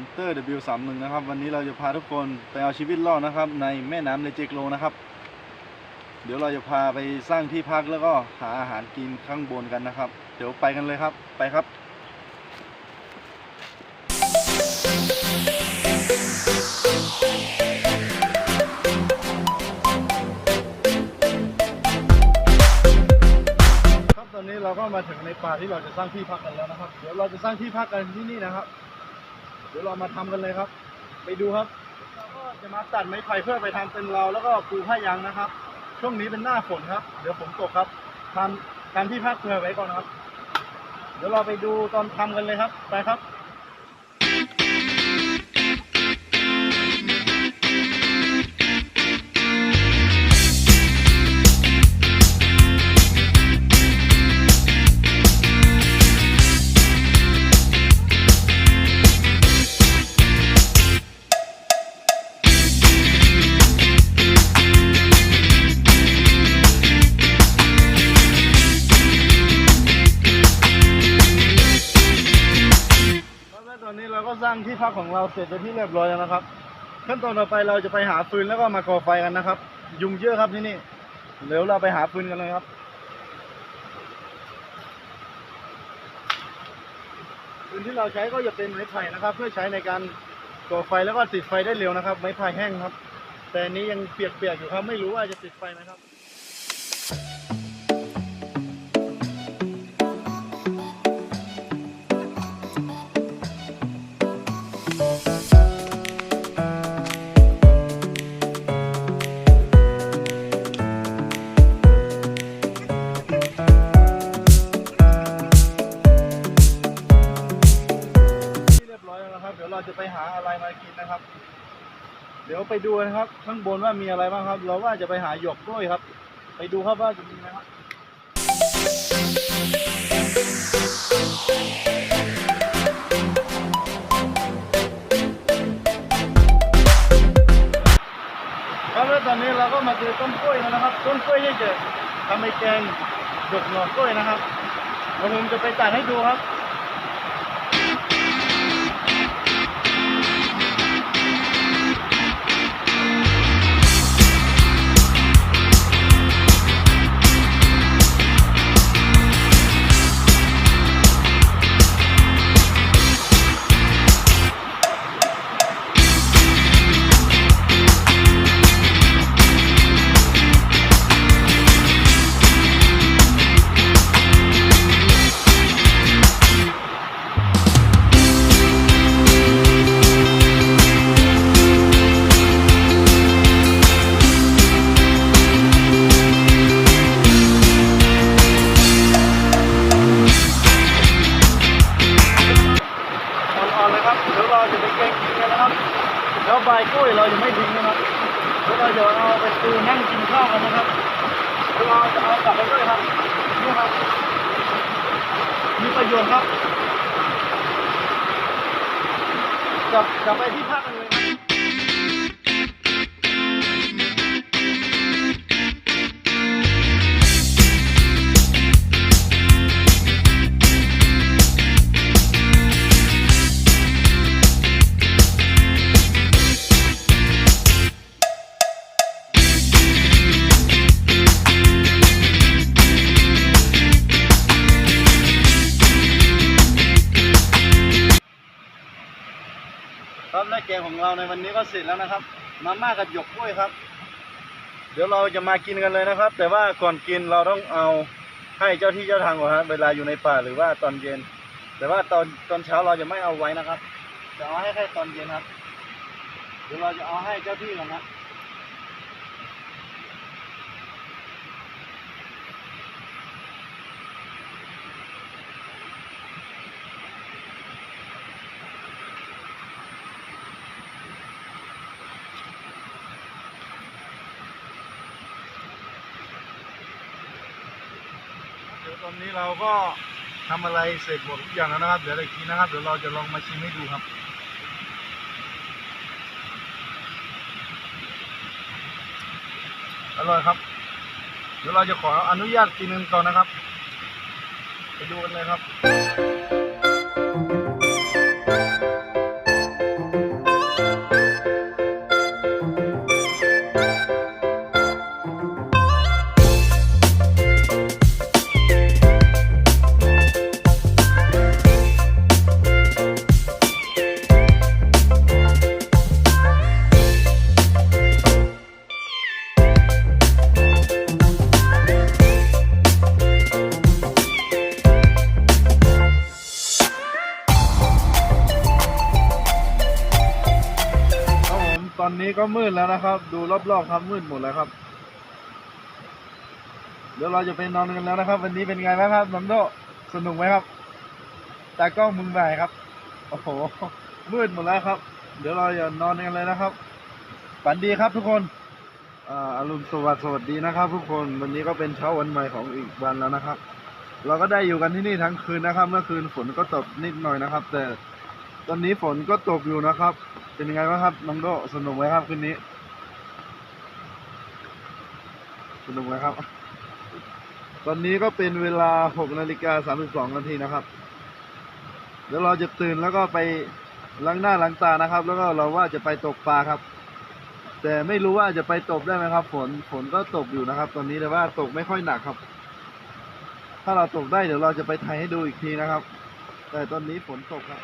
ผมเตอร์ W31 นะครับ วันนี้เราจะพาทุกคนไปเอาชีวิตรอดนะครับ ในแม่น้ำในเจกโลนะครับ เดี๋ยวเราจะพาไปสร้างที่พักแล้วก็หาอาหารกินข้างบนกันนะครับ เดี๋ยวไปกันเลยครับไปครับครับตอนนี้เราก็มาถึงในป่าที่เราจะสร้างที่พักกันแล้วนะครับ เดี๋ยวเราจะสร้างที่พักกันที่นี่นะครับ เดี๋ยวเรามาทำกันเลยครับ ไปดูครับเราก็จะมาตัดไม้ไผ่เพื่อไปทำเป็นเราแล้วก็ปูผ้ายางนะครับ ช่วงนี้เป็นหน้าฝนครับ เดี๋ยวฝนตกครับทำการที่พักเพื่อไว้ก่อนครับ เดี๋ยวเราไปดูตอนทำกันเลยครับ ไปครับ ที่พักของเราเสร็จเป็นที่เรียบร้อยแล้วนะครับ ขั้นตอนต่อไปเราจะไปหาฟืนแล้วก็มาก่อไฟกันนะครับ ยุงเยอะครับที่นี่เดี๋ยวเราไปหาฟืนกันเลยครับฟืนที่เราใช้ก็จะเป็นไม้ไผ่นะครับ เพื่อใช้ในการก่อไฟแล้วก็ติดไฟได้เร็วนะครับ ไม้ไผ่แห้งครับ แต่นี้ยังเปียกๆอยู่ครับ ไม่รู้ว่าจะติดไฟไหมครับ ดี๋ยวไปดูนะครับ ข้างบนว่ามีอะไรบ้างครับ เราว่าจะไปหาหยกกล้วยครับ ไปดูครับว่าจะมีไหมครับครับแล้วตอนนี้เราก็มาเจอต้นกล้วยแล้วนะครับ ต้นกล้วยที่จะทำให้แกงดกหน่อกล้วยนะครับเดี๋ยวผมจะไปตัดให้ดูครับ ยนต์ครับกลับกลับไปที่พักกัน ของเราในวันนี้ก็เสร็จแล้วนะครับ มาม่ากับหยกกล้วยครับ เดี๋ยวเราจะมากินกันเลยนะครับ แต่ว่าก่อนกินเราต้องเอาให้เจ้าที่เจ้าทางก่อนครับเวลาอยู่ในป่าหรือว่าตอนเย็น แต่ว่าตอนตอนเช้าเราจะไม่เอาไว้นะครับ จะเอาให้แค่ตอนเย็นครับ เดี๋ยวเราจะเอาให้เจ้าที่ก่อนนะ ตอนนี้เราก็ทำอะไรเสร็จหมดทุกอย่างแล้วนะครับ เดี๋ยวอีกินนะครับ เดี๋ยวเราจะลองมาชิมให้ดูครับอร่อยครับ เดี๋ยวเราจะขออนุญาตกินกันก่อนนะครับ ไปดูกันเลยครับ ก็มืดแล้วนะครับ ดูรอบๆครับมืดหมดแล้วครับ เดี๋ยวเราจะไปนอนกันแล้วนะครับ วันนี้เป็นไงบ้างครับน้องโดสนุกไหมครับตากล้องมึงไปครับโอ้โหมืดหมดแล้วครับ เดี๋ยวเราจะนอนกันเลยนะครับฝันดีครับทุกคนอ่าอรุณสวัสดิ์สวัสดีนะครับ ทุกคนวันนี้ก็เป็นเช้าวันใหม่ของอีกวันแล้วนะครับ เราก็ได้อยู่กันที่นี่ทั้งคืนนะครับ เมื่อคืนฝนก็ตกนิดหน่อยนะครับ แต่ ตอนนี้ฝนก็ตกอยู่นะครับ เป็นยังไงบ้างครับน้องโดสนุกไหมครับคืนนี้ สนุกไหมครับ ตอนนี้ก็เป็นเวลา6นาฬิกา32นาทีนะครับ เดี๋ยวเราจะตื่นแล้วก็ไปล้างหน้าล้างตานะครับ แล้วก็เราว่าจะไปตกปลาครับ แต่ไม่รู้ว่าจะไปตกได้ไหมครับ ฝนฝนก็ตกอยู่นะครับ ตอนนี้แต่ว่าตกไม่ค่อยหนักครับ ถ้าเราตกได้เดี๋ยวเราจะไปถ่ายให้ดูอีกทีนะครับ แต่ตอนนี้ฝนตกครับ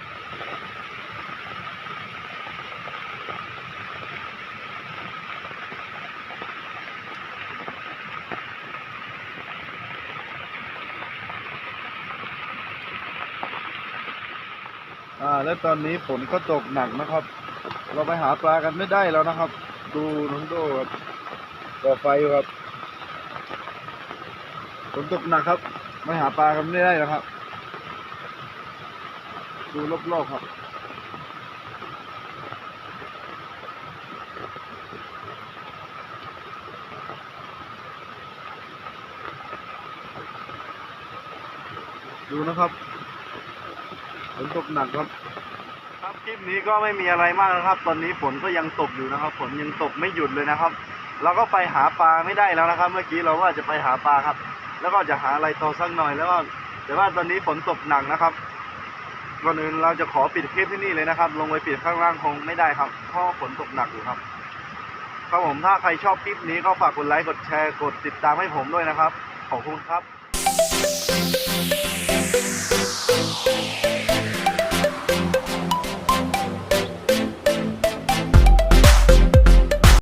แล้วตอนนี้ฝนก็ตกหนักนะครับ เราไปหาปลากันไม่ได้แล้วนะครับ ดูน้องโดครับก่อไฟครับฝนตกหนักครับ ไม่หาปลากันไม่ได้แล้วครับ ดูรอบๆครับดูนะครับ ฝนตกหนักครับครับคลิปนี้ก็ไม่มีอะไรมากนะครับ ตอนนี้ฝนก็ยังตกอยู่นะครับฝนยังตกไม่หยุดเลยนะครับ เราก็ไปหาปลาไม่ได้แล้วนะครับ เมื่อกี้เราว่าจะไปหาปลาครับ แล้วก็จะหาอะไรต่อสักหน่อยแล้วก็แต่ว่าตอนนี้ฝนตกหนักนะครับก่อนอื่นเราจะขอปิดคลิปที่นี่เลยนะครับ ลงไปปิดข้างล่างคงไม่ได้ครับเพราะฝนตกหนักอยู่ครับครับผมถ้าใครชอบคลิปนี้ก็ฝากกดไลค์กดแชร์กดติดตามให้ผมด้วยนะครับ ขอบคุณครับ